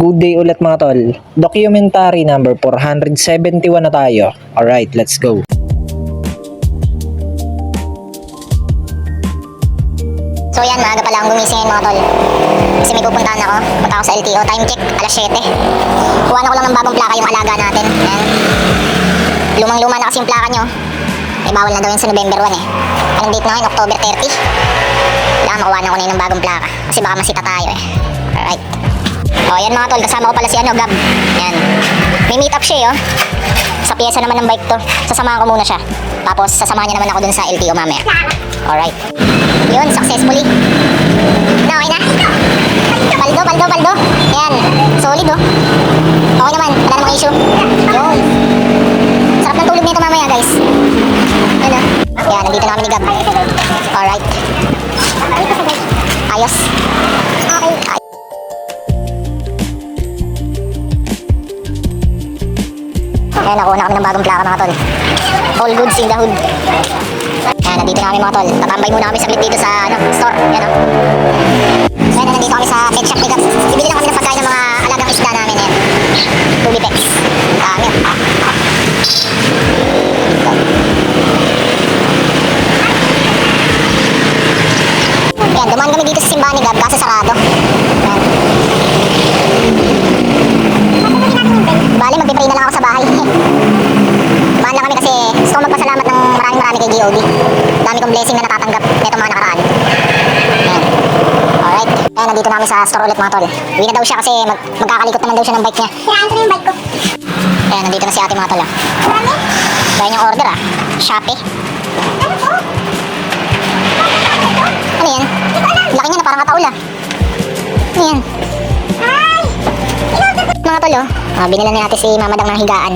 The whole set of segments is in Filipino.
Good day ulit mga tol. Documentary number 471 na tayo. Alright, let's go. So yan, maaga pa lang gumising yan mga tol. Kasi may pupuntahan ako. Punta ako sa LTO. Time check, alas 7. Kuha na ko lang ng bagong plaka yung alaga natin. Yan. Lumang-luma na kasi yung plaka nyo. Eh, bawal na daw yun sa November 1 eh. Anong date na ngayon? October 30. Kailangan makuha na ko na yun ng bagong plaka. Kasi baka masita tayo eh. Alright. O, yan mga tol. Kasama ko pala si ano, Gab. Yan. May meet up siya eh, oh. Sa pyesa naman ng bike to. Sasamahan ko muna siya. Tapos, sasamahan niya naman ako dun sa LTO mamaya. Alright. Yun, successfully. Na, okay na? Baldo, baldo, baldo. Yan. Solid, oh. Okay naman. Wala namang issue. Yun. Sarap ng tulog nito mamaya, guys. Ano? Yan, nandito na kami ni Gab. Alright. Ayan, nakuha na kami ng bagong plaka mga tol. All goods in the hood. Ayan, nandito na kami mga tol. Tatambay muna kami saglit dito sa ano, store. Yan o. Ayan, nandito kami sa pet shop ni. Bibili lang kami ng pagkain ng mga alagang isda namin. Ayan. Tubi pets. Dami. oh. Ayan, dumaan kami dito sa simbahan ni Gab kaso sarado. Ayan. Bali, magpipray na lang ako sa bahay. Dumaan lang kami kasi gusto ko magpasalamat ng maraming marami kay GOD. Dami kong blessing na natatanggap neto mga nakaraan. Ayan. Alright. Ayan, nandito na kami sa store ulit mga tol. Uwi na daw siya kasi mag magkakalikot naman daw siya ng bike niya. Siraan ko na yung bike ko. Ayan, nandito na si ate mga tol. ah. Marami? Gaya niyang order ah. Shopee. Ano po? Ano yan? Laki niya na parang kataul ah. Ano yan? Ay! Mga tol oh. Ah, binila ni ate si Mama Dang ng higaan.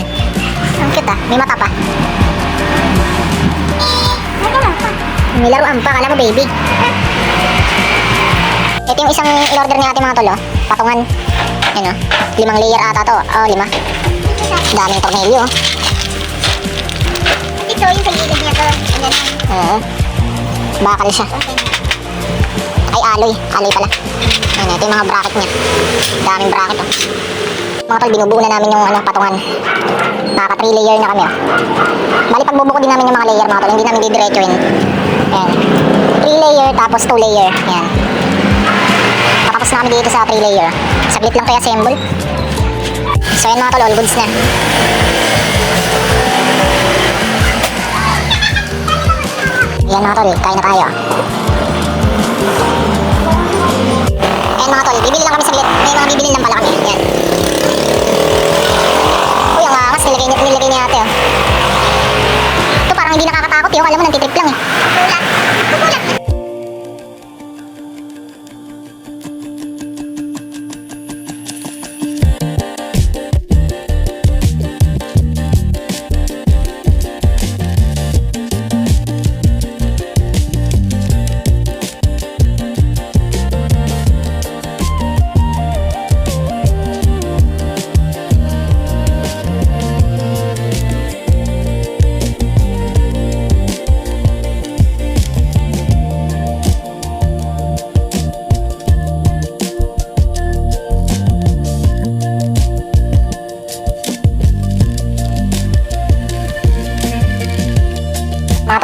Ang cute ah. May mata pa. May laruan pa. Kala mo baby. Ito yung isang in-order ni ate mga tol oh. Patungan. Yan oh. Limang layer ata to. Oh, lima. Daming tornilyo oh. Ito yung sa gilid niya to. Oo. Bakal siya. Ay, aloy. Aloy pala. Ayan, ito yung mga bracket niya. Daming bracket oh. Mga tol, binubuo na namin yung ano, patungan. Nakaka 3 layer na kami oh. Bali, pagbubuko din namin yung mga layer mga tol, hindi namin didiretsuin. Ayan. 3 layer tapos 2 layer. Ayan. Tapos na kami dito sa 3 layer. Saglit lang kaya assemble. So yan mga tol, all goods na. Yan mga tol, kain na tayo. Ayan mga tol, bibili lang kami saglit. May mga bibili lang pala kami. Yan. Uy, ang angas. Nilagay, ni- nilagay ni ate, oh. Ito parang hindi nakakatakot, eh. Alam mo, nantitrip lang, eh. ほら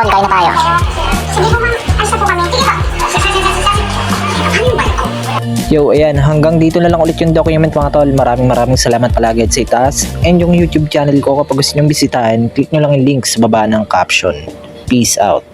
Tol, kain na tayo. Sige po, ma'am. Alis na po kami. Sige po. Yo, ayan, hanggang dito na lang ulit yung document mga tol. Maraming maraming salamat palagi at sa itaas. And yung YouTube channel ko kapag gusto nyo bisitahin, click nyo lang yung link sa baba ng caption. Peace out.